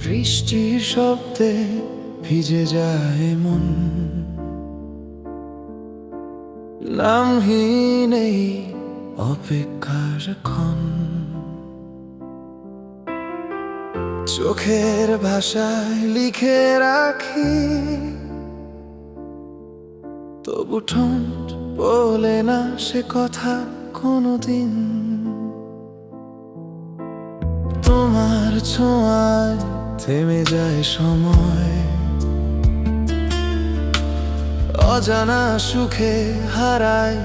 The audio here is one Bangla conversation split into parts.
বৃষ্টির শব্দে ভিজে যায় মন। নামহীন এই অপেক্ষার ক্ষণ। চোখের ভাষায় লিখে রাখি, তবু ঠোঁট বলে না সে কথা কোনোদিন। তোমার ছোঁয়ায় থেমে যায় সময়। অজানা সুখে হারায়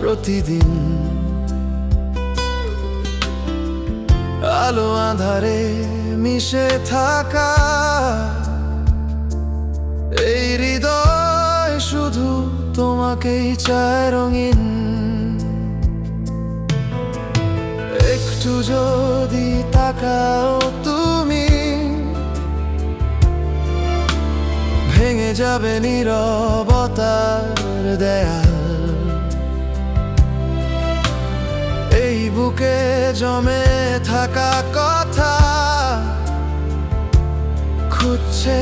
প্রতিদিন। আলো আধারে মিশে থাকা। এই হৃদয় শুধু তোমাকেই চায় রঙিন। একটু যদি তাকাও তুমি ভেঙে যাবে নীরবতার দেয়াল। এই বুকে জমে থাকা কথা খুঁজছে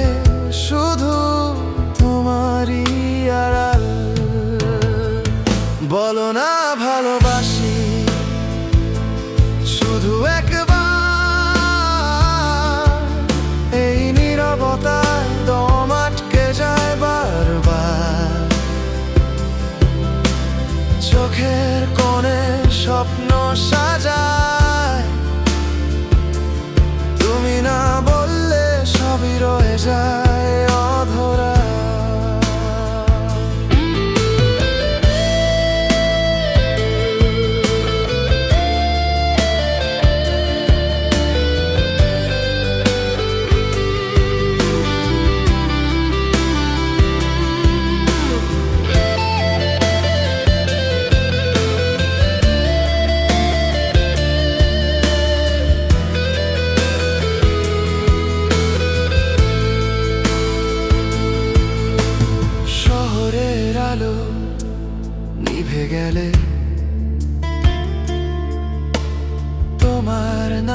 শুধু তোমারই আড়াল। বলো না স্বপ্ন সাজায়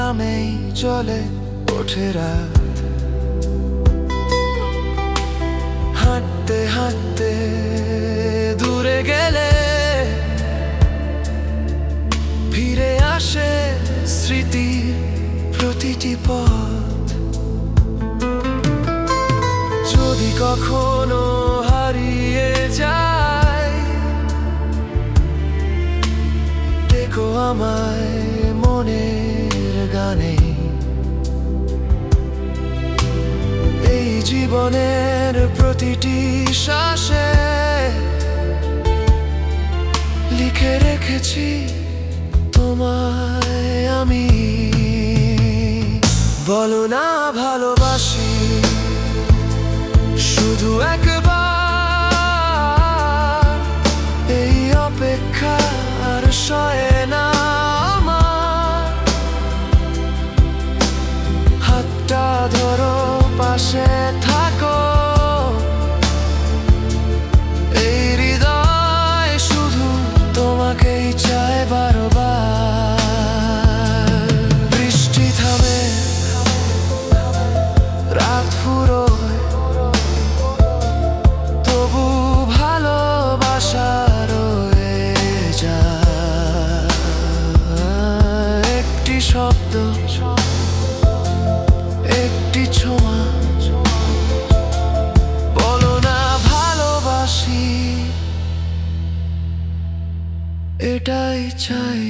নামেই চলে ওঠে রাত। হাঁটতে হাঁটতে দূরে গেলে ফিরে আসে স্মৃতির প্রতিটি পথ। যদি কখনো হারিয়ে যায় দেখো আমায় মনের এই জীবনের প্রতিটি শ্বাসে লিখে রেখেছি তোমায় আমি। বলো না ধরো পাশে থাকো। এই হৃদয় শুধু তোমাকেই চায় বারবার। বৃষ্টি থামে, রাত ফুরোয়। তবু ভালোবাসা রয়ে যায়। একটি শব্দ ছোঁয়া। বলো না ভালোবাসি এটাই চাই।